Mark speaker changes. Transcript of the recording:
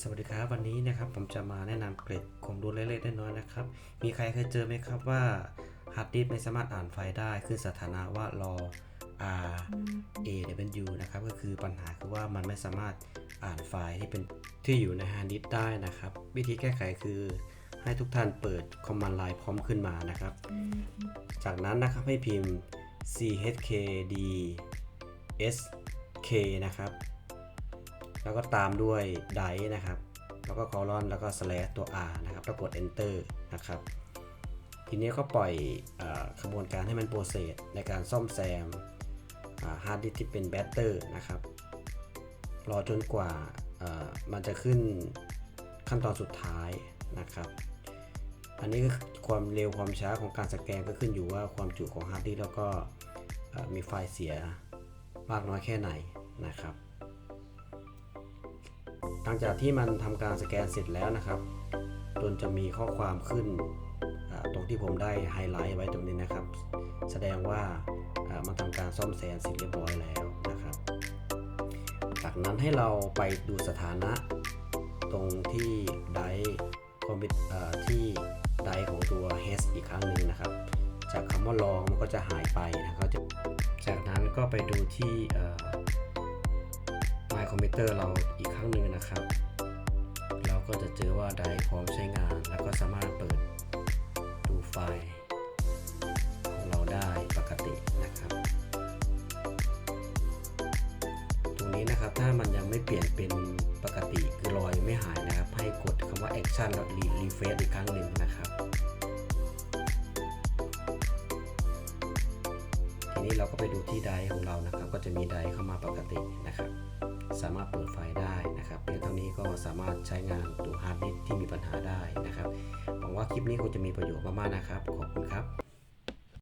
Speaker 1: สวัสดีครับวันนี้นะครับผมจะมาแนะนำเกร็ดความรู้เล็กๆน้อยๆนะครับ มีใครเคยเจอไหมครับว่าฮาร์ดดิสก์ไม่สามารถอ่านไฟล์ได้ขึ้นสถานะว่ารอ R A W นะครับก็คือปัญหาคือว่ามันไม่สามารถอ่านไฟล์ที่เป็นที่อยู่ในฮาร์ดดิสก์ได้นะครับ วิธีแก้ไขคือให้ทุกท่านเปิด Command Line พร้อมขึ้นมานะครับ จากนั้นนะครับให้พิมพ์ chkd sk นะครับ แล้วก็ตามด้วยไดนะครับ แล้วก็คอลอนแล้วก็ slash ตัว r นะครับแล้วกด enter นะครับ ทีนี้ก็ปล่อยเออขบวนการให้มันโปรเซสในการซ่อมแซมฮาร์ดดิสที่เป็นแบตเตอร์นะครับ รอจนกว่ามันจะขึ้นขั้นตอนสุดท้ายนะครับ อันนี้ความเร็วความช้าของการสแกนก็ขึ้นอยู่ว่าความจุของฮาร์ดดิสก์แล้วก็มีไฟล์เสียมากน้อยแค่ไหนนะครับ ลังจากที่มันทำการสแกนเสร็จแล้วนะครับ จนจะมีข้อความขึ้นตรงที่ผมได้ไฮไลท์ไว้ตรงนี้นะครับ แสดงว่าอ่ามันทำการซ่อมแซมเสร็จเรียบร้อยแล้วนะครับ จากนั้นให้เราไปดูสถานะตรงที่ไดคอมพิวเอ่อที่ไดของตัว h อีกครั้งหนึ่งนะครับ จากคำว่าลองมันก็จะหายไปนะครับจากนั้นก็ไปดูที่ เอ่อ My Computer เราอีกครั้งหนึ่งนะครับ เราก็จะเจอว่าไดพร้อมใช้งาน แล้วก็สามารถเปิดดูไฟล์ของเราได้ปกตินะครับ ตรงนี้นะครับถ้ามันยังไม่เปลี่ยนเป็นปกติคือรอยไม่หายนะครับ ให้กดคำว่า action แล้วรีรีเฟซอีกครั้งหนึ่งนะครับทีนี้เราก็ไปดูที่ไดของเรานะครับ ก็จะมีไดเข้ามาปกตินะครับ สามารถเปิดไฟได้นะครับเพียงเท่านี้ก็สามารถใช้งานตัวฮาร์ดดิสก์ที่มีปัญหาได้นะครับหวังว่าคลิปนี้คงจะมีประโยชน์มากๆนะครับ ขอบคุณครับ